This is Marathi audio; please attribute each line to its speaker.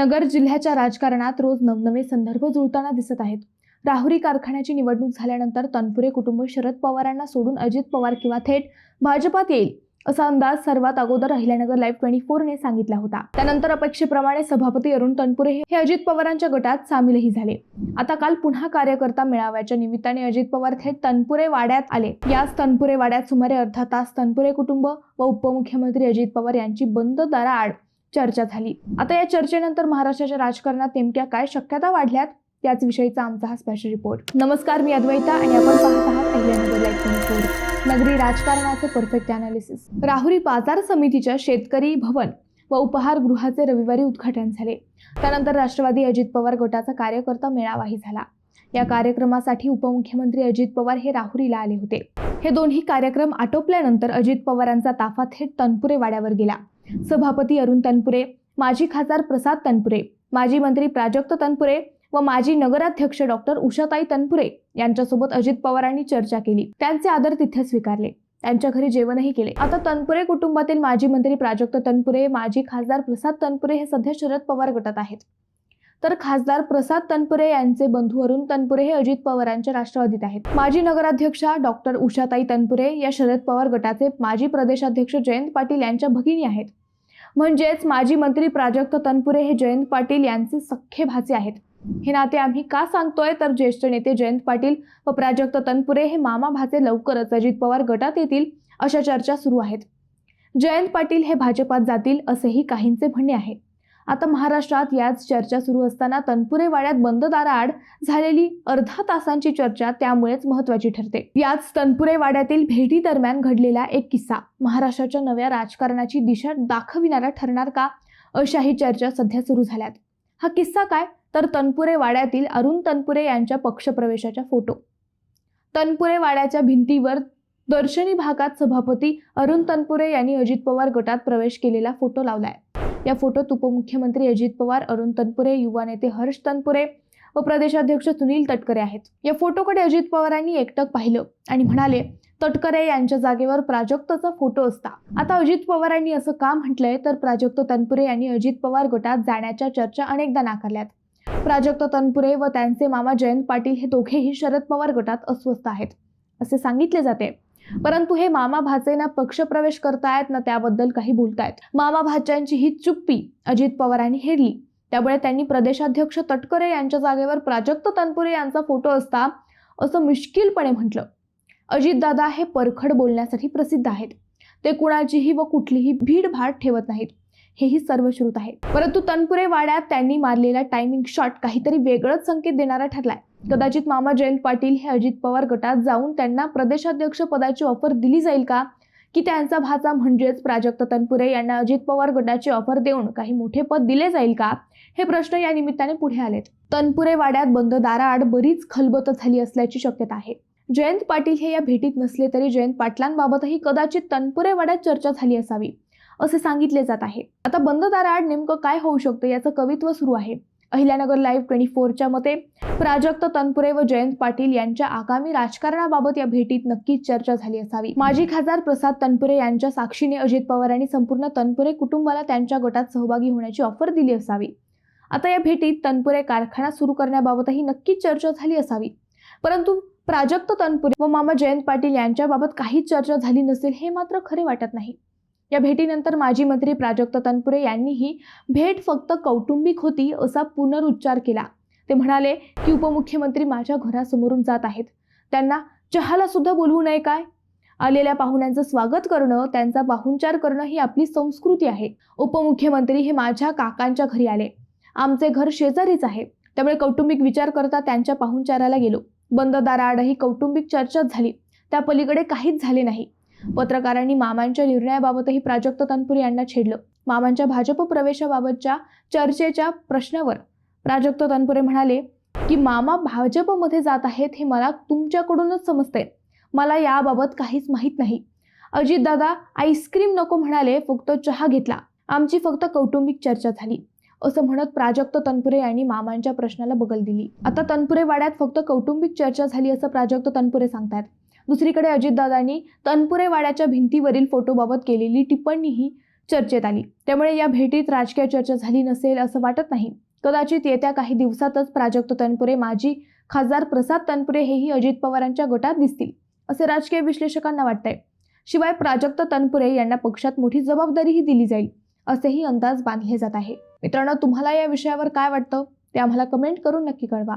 Speaker 1: नगर जिल्ह्याच्या राजकारणात रोज नवनवे संदर्भ जुळताना दिसत आहेत. राहुरी कारखान्याची निवडणूक झाल्यानंतर तनपुरे कुटुंब शरद पवारांना सोडून अजित पवार किंवा थेट भाजपात येईल असा अंदाज सर्वात अगोदर अहिल्यानगर लाईव्ह ट्वेंटी फोरने सांगितला होता. त्यानंतर अपेक्षेप्रमाणे सभापती अरुण तनपुरे हे अजित पवारांच्या गटात सामीलही झाले. आता काल पुन्हा कार्यकर्ता मेळाव्याच्या निमित्ताने अजित पवार थेट तनपुरे वाड्यात आले. याच तनपुरे वाड्यात सुमारे अर्धा तास तनपुरे कुटुंब व उपमुख्यमंत्री अजित पवार यांची बंद दाराआड चर्चा झाली. आता या चर्चेनंतर महाराष्ट्राच्या राजकारणात नेमक्या काय शक्यता वाढल्यात त्याच विषयीचा आमचा हा स्पेशल रिपोर्ट नमस्कार मी अद्वैता आणि आपण पाहत आहात अहिल्यानगर लाईव्ह नगरी राजकारणाचं परफेक्ट अनालिसिस राहुरी बाजार समितीच्या शेतकरी भवन व उपहारगृहाचे रविवारी उद्घाटन झाले. त्यानंतर राष्ट्रवादी अजित पवार गटाचा कार्यकर्ता मेळावाही झाला. या कार्यक्रमासाठी उपमुख्यमंत्री अजित पवार हे राहुरीला आले होते. हे दोन्ही कार्यक्रम आटोपल्यानंतर अजित पवारांचा ताफा थेट तनपुरे वाड्यावर गेला. सभापती अरुण तनपुरे माजी खासदार प्रसाद तनपुरे माजी मंत्री प्राजक्त तनपुरे व माजी नगराध्यक्ष डॉक्टर उषाताई तनपुरे यांच्यासोबत अजित पवारांनी चर्चा केली. त्यांचे आदर तिथे स्वीकारले. त्यांच्या घरी जेवणही केले. आता तनपुरे कुटुंबातील माजी मंत्री प्राजक्त तनपुरे माजी खासदार प्रसाद तनपुरे हे सध्या शरद पवार गटात आहेत. तर खासदार प्रसाद तनपुरे यांचे बंधू अरुण तनपुरे हे अजित पवारांच्या राष्ट्रवादीत आहेत. माजी नगराध्यक्षा डॉक्टर उषाताई तनपुरे या शरद पवार गटाचे माजी प्रदेशाध्यक्ष जयंत पाटील यांच्या भगिनी आहेत. म्हणजेच माजी मंत्री प्राजक्त तनपुरे हे जयंत पाटील यांचे सख्खे भाचे आहेत. हे नाते आम्ही का सांगतोय? तर ज्येष्ठ नेते जयंत पाटील व प्राजक्त तनपुरे हे मामा भाचे लवकरच अजित पवार गटात येतील अशा चर्चा सुरू आहेत. जयंत पाटील हे भाजपात जातील असेही काहींचे म्हणणे आहे. आता महाराष्ट्रात याच चर्चा सुरू असताना तनपुरे वाड्यात बंद दाराआड झालेली अर्धा तासांची चर्चा त्यामुळेच महत्वाची ठरते. याच तनपुरे वाड्यातील भेटी दरम्यान घडलेला एक किस्सा. महाराष्ट्राच्या नव्या राजकारणाची दिशा दाखविणारा ठरणार का? अशाही चर्चा सध्या सुरू झाल्यात. हा किस्सा काय? तर तनपुरे वाड्यातील अरुण तनपुरे यांच्या पक्षप्रवेशाचा फोटो. तनपुरे वाड्याच्या भिंतीवर दर्शनी भागात सभापती अरुण तनपुरे यांनी अजित पवार गटात प्रवेश केलेला फोटो लावलाय. या फोटोत उपमुख्यमंत्री अजित पवार अरुण तनपुरे युवा नेते हर्ष तनपुरे व प्रदेशाध्यक्ष सुनील तटकरे आहेत. या फोटोकडे अजित पवारांनी एकटक पाहिलं आणि म्हणाले तटकरे यांच्या जागेवर प्राजक्तचा फोटो असता. आता अजित पवारांनी असं का म्हटलंय? तर प्राजक्त तनपुरे यांनी अजित पवार गटात जाण्याच्या चर्चा अनेकदा नाकारल्यात. प्राजक्त तनपुरे व त्यांचे मामा जयंत पाटील हे दोघेही शरद पवार गटात अस्वस्थ आहेत. असे सांगितले जाते. परंतु हे मामा भाचेंना पक्ष पक्षप्रवेश करतायत ना त्याबद्दल काही बोलतायत. मामा भाच्यांची ही चुप्पी अजित पवारांनी हेरली. त्यामुळे त्यांनी प्रदेशाध्यक्ष तटकरे यांच्या जागेवर प्राजक्त तनपुरे यांचा फोटो असता असं मुश्किलपणे म्हटलं. अजितदादा हे परखड बोलण्यासाठी प्रसिद्ध आहेत. ते कुणाचीही व कुठलीही भीडभाड ठेवत नाहीत. हेही सर्व श्रुत आहे परंतु तनपुरे वाड्यात त्यांनी मारलेला टायमिंग शॉट काहीतरी वेगळंच संकेत देणारा ठरलाय. कदाचित मामा जयंत पाटील हे अजित पवार गटात जाऊन त्यांना प्रदेशाध्यक्ष पदाची ऑफर दिली जाईल का? की त्यांचा भाचा म्हणजेच प्राजक्त तनपुरे यांना अजित पवार गटाची ऑफर देऊन काही मोठे पद दिले जाईल का? हे प्रश्न या निमित्ताने पुढे आलेत. तनपुरे वाड्यात बंद दाराआड बरीच खलबत झाली असल्याची शक्यता आहे. जयंत पाटील हे या भेटीत नसले तरी जयंत पाटलांबाबतही कदाचित तनपुरे वाड्यात चर्चा झाली असावी. असे सांगितले जात आहे. आता बंद दाराआड नेमकं काय होऊ शकतं याचं कवित्व सुरू आहे. अहिल्यानगर लाईव्ह ट्वेंटी फोरच्या मते प्राजक्त तनपुरे व जयंत पाटील यांच्या आगामी राजकारणाबाबत या भेटीत नक्कीच चर्चा झाली असावी. माजी खासदार प्रसाद तनपुरे यांच्या साक्षीने अजित पवार यांनी संपूर्ण तनपुरे कुटुंबाला त्यांच्या गटात सहभागी होण्याची ऑफर दिली असावी. आता या भेटीत तनपुरे कारखाना सुरू करण्याबाबतही नक्कीच चर्चा झाली असावी. परंतु प्राजक्त तनपुरे व मामा जयंत पाटील यांच्याबाबत काहीच चर्चा झाली नसेल हे मात्र खरे वाटत नाही. या भेटीनंतर माजी मंत्री प्राजक्त तनपुरे यांनीही भेट फक्त कौटुंबिक होती असा पुनरुच्चार केला. ते म्हणाले की उपमुख्यमंत्री माझ्या घरासमोरून जात आहेत. त्यांना चहाला सुद्धा बोलवू नये काय? आलेल्या पाहुण्यांचं स्वागत करणं त्यांचा पाहुणचार करणं ही आपली संस्कृती आहे. उपमुख्यमंत्री हे माझ्या काकांच्या घरी आले. आमचे घर शेजारीच आहे. त्यामुळे कौटुंबिक विचार करता त्यांच्या पाहुणचाराला गेलो. बंद दाराआडही कौटुंबिक चर्चाच झाली. त्या पलीकडे काहीच झाले नाही. पत्रकारांनी मामांच्या निर्णयाबाबतही प्राजक्त तनपुरे यांना छेडलं. मामांच्या भाजप प्रवेशाबाबतच्या चर्चेच्या प्रश्नावर प्राजक्त तनपुरे म्हणाले की मामा भाजपमध्ये जात आहेत हे मला तुमच्याकडूनच समजतंय. मला याबाबत काहीच माहीत नाही. अजितदादा आईस्क्रीम नको म्हणाले फक्त चहा घेतला. आमची फक्त कौटुंबिक चर्चा झाली. असं म्हणत प्राजक्त तनपुरे यांनी मामांच्या प्रश्नाला बगल दिली. आता तनपुरे वाड्यात फक्त कौटुंबिक चर्चा झाली असं प्राजक्त तनपुरे सांगतात. दुसरीकडे अजितदादांनी तनपुरे वाड्याच्या भिंतीवरील फोटोबाबत केलेली टिप्पणीही चर्चेत आली. त्यामुळे या भेटीत राजकीय चर्चा झाली नसेल असं वाटत नाही. कदाचित येत्या काही दिवसातच प्राजक्त तनपुरे माजी खासदार प्रसाद तनपुरे हेही अजित पवारांच्या गटात दिसतील असे राजकीय विश्लेषकांना वाटतंय. शिवाय प्राजक्त तनपुरे यांना पक्षात मोठी जबाबदारीही दिली जाईल असेही अंदाज बांधले जात आहे. मित्रांनो तुम्हाला या विषयावर काय वाटतं ते आम्हाला कमेंट करून नक्की कळवा.